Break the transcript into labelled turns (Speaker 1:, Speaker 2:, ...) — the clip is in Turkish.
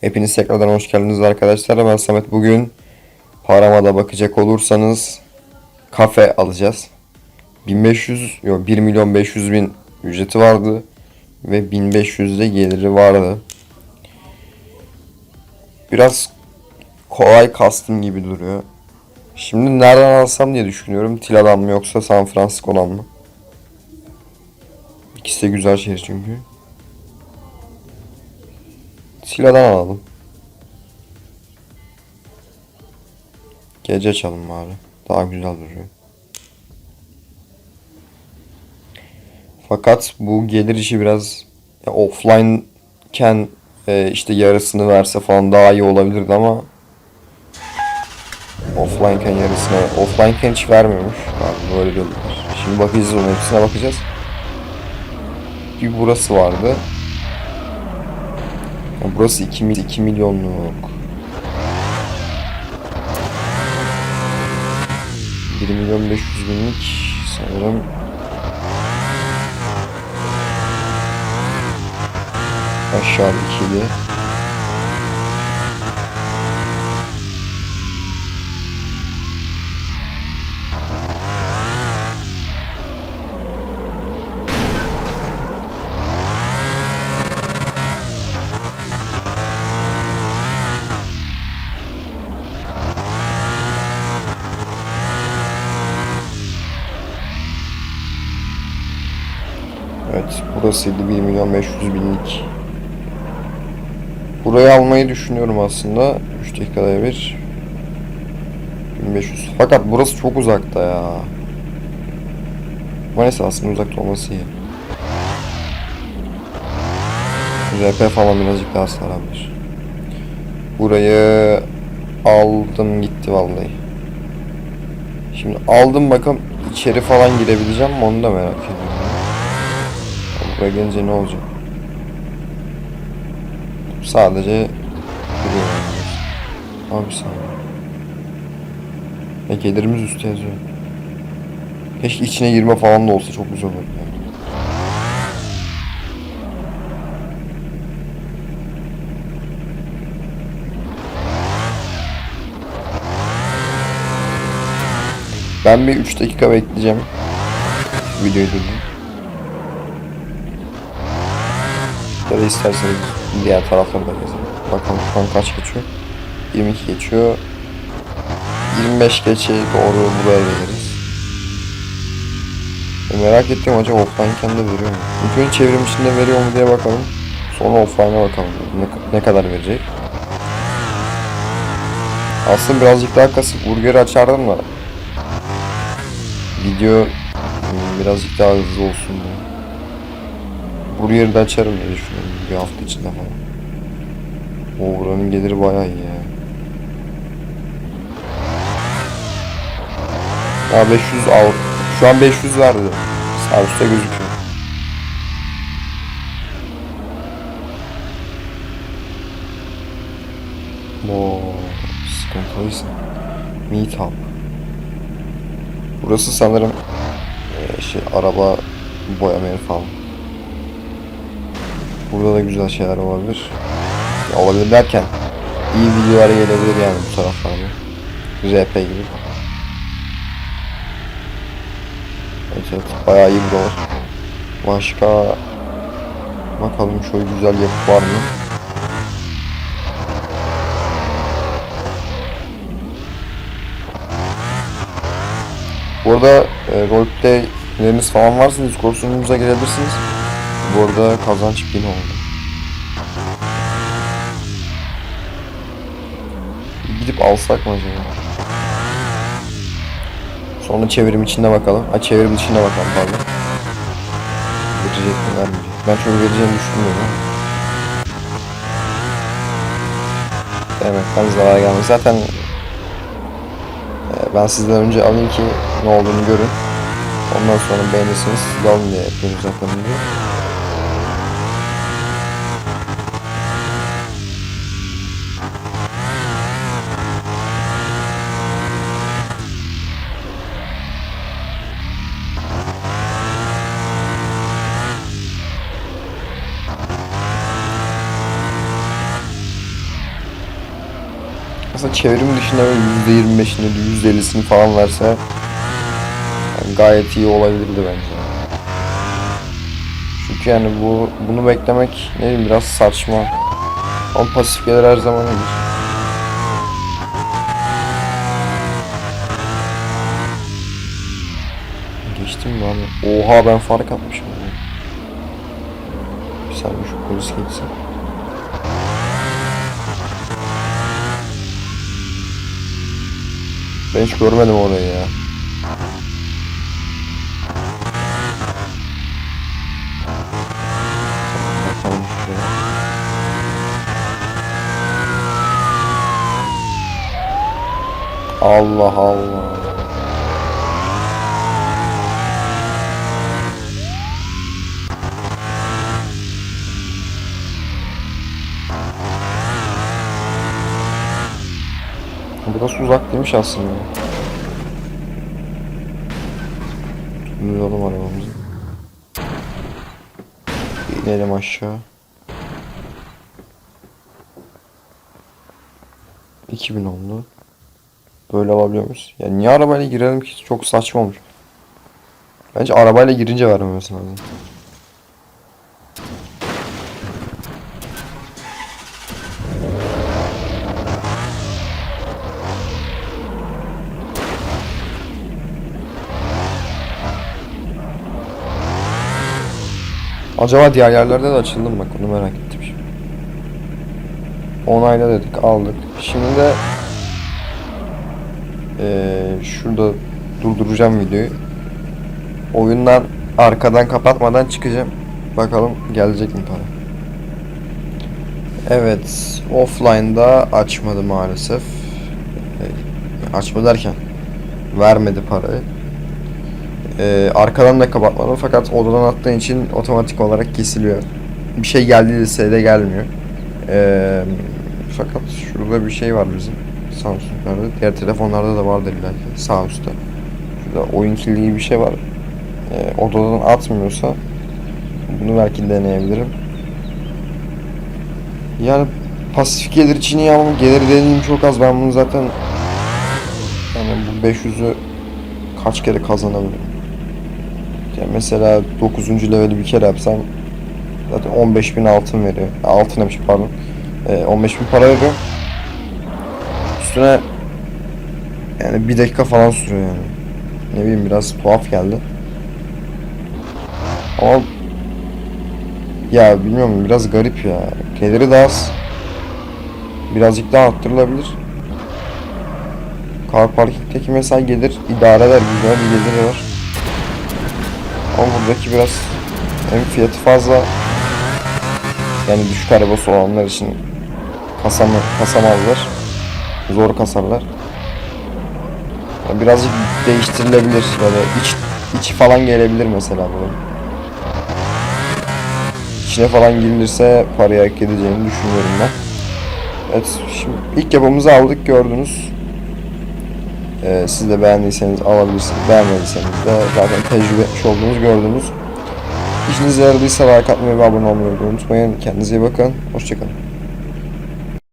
Speaker 1: Hepiniz tekrardan hoş geldiniz arkadaşlar. Ben Samet. Bugün parama da bakacak olursanız kafe alacağız. 1500 yok 1 milyon 500 bin ücreti vardı ve 1500 de geliri vardı. Biraz kolay kastım gibi duruyor. Şimdi nereden alsam diye düşünüyorum. Tila'dan mı yoksa San Francisco'dan mı? İkisi de güzel şehir çünkü. Silahdan alalım. Gece çalın bari. Daha güzel duruyor. Fakat bu gelir işi biraz ya offline iken e, işte yarısını verse falan daha iyi olabilirdi ama offline iken yarısını offline iken hiç vermiyormuş. Abi böyle diyorlar. Şimdi bakacağız onun hepsine bakacağız. Bir burası vardı. Ya burası 2, mil- 2 milyonluk. 1 milyon 500 binlik sanırım. Aşağı ikili. Evet burasıydı 1 milyon 500 binlik. Burayı almayı düşünüyorum aslında. 3 dakikada bir. 1500. Fakat burası çok uzakta ya. Ama neyse aslında uzakta olması iyi. RP falan birazcık daha sarabilir. Burayı aldım gitti vallahi. Şimdi aldım bakalım içeri falan girebileceğim mi onu da merak ediyorum. Buraya gelince ne olacak? Sadece. Abi saniye. E gelirimiz üstü yazıyor. Keşke içine girme falan da olsa çok güzel olur yani. Ben bir 3 dakika bekleyeceğim. Videoyu durdum. İsterseniz diğer tarafları da gezelim. Bakalım şu an kaç geçiyor? 22 geçiyor. 25 geçe doğru buraya geliriz. E merak ettim acaba offline'ken de veriyor mu? İlk çevrim içinde veriyor mu diye bakalım. Sonra offline'a bakalım. Ne, ne kadar verecek? Aslında birazcık daha kasıp burgeri açardım da. Video hmm, birazcık daha hızlı olsun diye. Burgeri de açarım diye düşünüyorum bir hafta içinde falan. O buranın geliri bayağı iyi ya. Ya 500 al. Şu an 500 verdi. Üstte gözüküyor. Oo, sıkıntılıysa. Meetup. Burası sanırım eee, şey araba boyamaya falan. Burada da güzel şeyler olabilir. Ya olabilir derken iyi videolar gelebilir yani bu taraflarda. RP gibi. Evet, evet bayağı iyi buralar. Başka bakalım şöyle güzel yapı var mı? Bu arada e, roleplayleriniz falan varsa Discord sunucumuza gelebilirsiniz. Bu arada kazanç 1000 oldu. Gidip alsak mı acaba? Sonra çevrim içinde bakalım. Ha çevrim dışında bakalım pardon. Verecek mi vermeyecek. Ben çok vereceğini düşünmüyorum. Demekten zarar gelmez. Zaten e, ben sizden önce alayım ki ne olduğunu görün. Ondan sonra beğenirsiniz siz de alın diye yapıyorum zaten bunu. Aslında çevrim dışında böyle %25'ini, %50'sini falan verse yani gayet iyi olabilirdi bence. Çünkü yani bu bunu beklemek ne bileyim biraz saçma. Ama pasif gelir her zaman iyidir. Geçtim mi abi? Oha ben fark atmışım. Bir saniye şu polis geçsin. Ben hiç görmedim orayı ya. Allah Allah. Burası uzak değilmiş aslında. Duyalım arabamızı. İnelim aşağı. 2000 oldu. Böyle alabiliyor muyuz? Yani niye arabayla girelim ki? Çok saçma olmuş. Bence arabayla girince vermemesi lazım. Acaba diğer yerlerde de açıldı mı? Bak onu merak ettim şimdi. Onayla dedik aldık. Şimdi de eee, şurada durduracağım videoyu. Oyundan arkadan kapatmadan çıkacağım. Bakalım gelecek mi para. Evet, offline'da açmadı maalesef. Ee, açma derken vermedi parayı. Ee, arkadan da kapatmadım fakat odadan attığın için otomatik olarak kesiliyor. Bir şey geldiyse de gelmiyor. Ee, fakat şurada bir şey var bizim Samsung'larda. Diğer telefonlarda da vardır illa ki sağ üstte. Şurada oyun kilidi gibi bir şey var. Ee, odadan atmıyorsa bunu belki deneyebilirim. Yani pasif gelir için iyi ama gelir deneyim çok az. Ben bunu zaten yani bu 500'ü kaç kere kazanabilirim? Yani mesela 9. leveli bir kere yapsam zaten 15.000 altın veriyor. Altın demişim pardon. Ee, 15.000 para veriyor. Üstüne yani bir dakika falan sürüyor yani. Ne bileyim biraz tuhaf geldi. Ama ya bilmiyorum biraz garip ya. Geliri daha az. Birazcık daha arttırılabilir. Car parking'teki mesela gelir idare eder güzel bir geliri var. Ama buradaki biraz hem fiyatı fazla yani düşük arabası olanlar için kasamı, kasamazlar. Zor kasarlar. Yani birazcık değiştirilebilir ya iç, içi falan gelebilir mesela bunun. İçine falan girilirse paraya hak edeceğini düşünüyorum ben. Evet şimdi ilk yapımızı aldık gördünüz. Ee, siz de beğendiyseniz alabilirsiniz. Beğenmediyseniz de zaten tecrübe etmiş olduğunuz gördünüz. İşinize yaradıysa like atmayı ve abone olmayı unutmayın. Kendinize iyi bakın. Hoşçakalın.